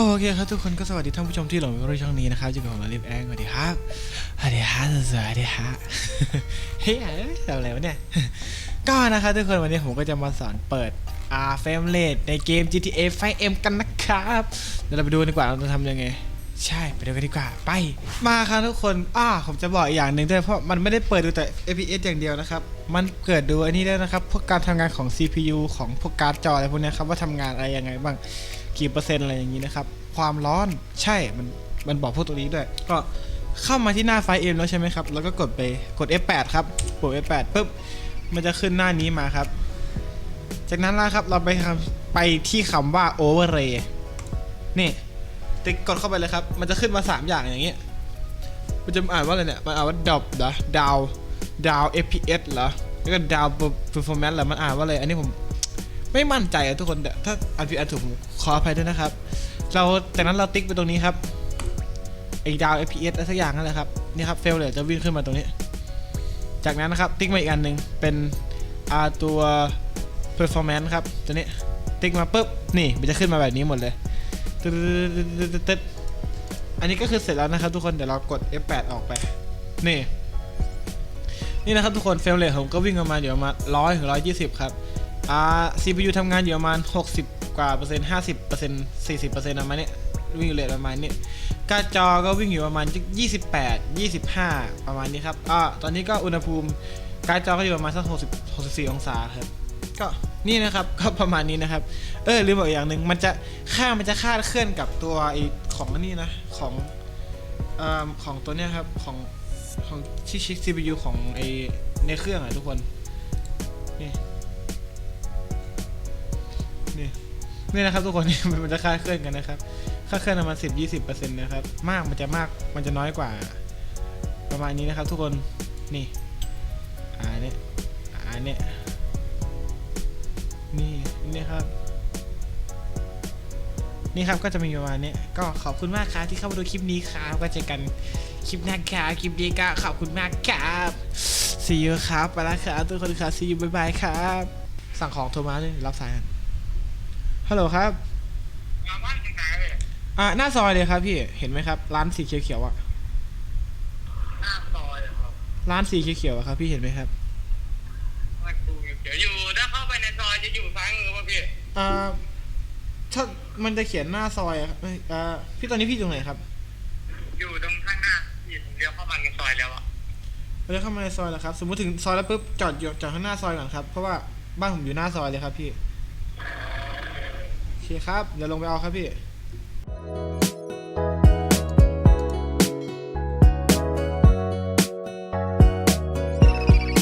โอเคครับทุกคนก็สวัสดีท่านผู้ชมที่หลงอยู่ในช่องนี้นะครับอยู่กับผมลิฟแองสวัสดีครับสวัสดีครับสวัสดีครับเฮ้ยทำอะไรวะเนี่ยก็นะครับทุกคนวันนี้ผมก็จะมาสอนเปิด R Frame Rate ในเกม GTA 5M กันนะครับเดี๋ยวเราไปดูดีกว่าเราจะทำยังไง ใช่ไปดูกันดีกว่าไป มาครับทุกคนอ้าผมจะบอกอีกอย่างหนึ่งด้วยเพราะมันไม่ได้เปิดดูแต่ FPS อย่างเดียวนะครับ มันเกิดดูอันนี้ได้นะครับพวกการทำงานของ CPU ของพวกการ์ดจออะไรพวกนี้ครับว่าทำงานอะไรยังไงบ้าง กี่เปอร์เซ็นต์อะไรอย่างนี้นะครับ ความร้อนใช่มันมันบอกพวกตัวนี้ด้วย ก็เข้ามาที่หน้าไฟล์เอ็มแล้วใช่ไหมครับ แล้วก็กดไปกด F8 ครับกด F8 ปุ๊บมันจะขึ้นหน้านี้มาครับ จากนั้นละครับเราไปไปที่คำว่า overlay นี่ติ๊กกดเข้าไปเลยครับ มันจะขึ้นมา 3 อย่างอย่างนี้ มันจะอ่านว่าอะไรเนี่ย มันอ่านว่า drop เหรอ down down fps เหรอ แล้วก็ down performance เหรอ มันอ่านว่าอะไร อันนี้ผม ไม่มั่นใจอะทุกคนแต่ถ้าอันผิดอันถูกผมขออภัยด้วยนะครับ เราจากนั้นเราติ๊กไปตรงนี้ครับไอ้ดาว FPS อะไรสักอย่างนั่นแหละครับนี่ครับเฟลเลยจะวิ่งขึ้นมาตรงนี้ จากนั้นนะครับติ๊กมาอีกอันหนึ่งเป็นอาตัว performance ครับตัวนี้ติ๊กมาปุ๊บนี่มันจะขึ้นมาแบบนี้หมดเลยตึ๊ดตึ๊ดตัดตัดตัดอันนี้ก็คือเสร็จแล้วนะครับทุกคนเดี๋ยวเรากด F8 ออกไป นี่ นี่นะครับทุกคนเฟลเลยผมก็วิ่งประมาณอยู่ประมาณร้อยถึงร้อยยี่สิบครับ อ่า CPU ทำงานอยู่ประมาณ 60 กว่าเปอร์เซ็นต์50เปอร์เซ็นต์40เปอร์เซ็นต์ประมาณนี้วิ่งอยู่เลยประมาณนี้การจอก็วิ่งอยู่ประมาณ 28 25 ประมาณนี้ครับอ่าตอนนี้ก็อุณหภูมิการจอก็อยู่ประมาณสัก60 64 องศาครับ ก็นี่นะครับก็ประมาณนี้นะครับ เออลืมบอกอย่างหนึ่งมันจะค่ามันจะคาดเคลื่อนกับตัวไอของนนี้นะของเอ่อของตัวเนี้ยครับของของที่ชิป CPU ของไอในเครื่องอะทุกคนนี่ นี่นี่นะครับทุกคนนี่มันจะคาดเคลื่อนกันนะครับคลาดเคลื่อนประมาณสิบยี่สิบเปอร์เซ็นต์นะครับ มากมันจะมากมันจะน้อยกว่า ประมาณนี้นะครับ ทุกคนนี่อ่าเนี่ยอ่าเนี่ยนี่นี่ครับ นี่ครับก็จะมีประมาณนี้ก็ขอบคุณมากครับที่เข้ามาดูคลิปนี้ครับก็เจอกันคลิปหน้าครับคลิปนี้ก็ขอบคุณมากครับ see you ครับไปแล้วครับทุกคนครับ see you บ๊ายบายครับ สั่งของโทรมาเลยรับสายกัน ฮัลโหลครับมาบ้านที่ไหนเลยอ่าหน้าซอยเลยครับพี่ เห็นไหมครับ ร้านสีเขียวๆอะ หน้าซอยอะครับร้านสีเขียวๆอะครับ พี่เห็นไหมครับ มันดูเดี๋ยวอยู่ถ้าเข้าไปในซอยจะอยู่ซ้ายมือป่ะพี่อ่า ถ้ามันจะเขียนหน้าซอยอะครับเอ้ยอ่า พี่ตอนนี้พี่อยู่ตรงไหนครับอยู่ตรงข้างหน้าพี่ผมเลี้ยวเข้ามาในซอยแล้วอะเราจะเข้ามาในซอยแล้วครับ สมมติถึงซอยแล้วปุ๊บจอดอยู่จอดข้างหน้าซอยก่อนครับ เพราะว่าบ้านผมอยู่หน้าซอยเลยครับพี่โอ เคครับ เดี๋ยวลงไปเอาครับพี่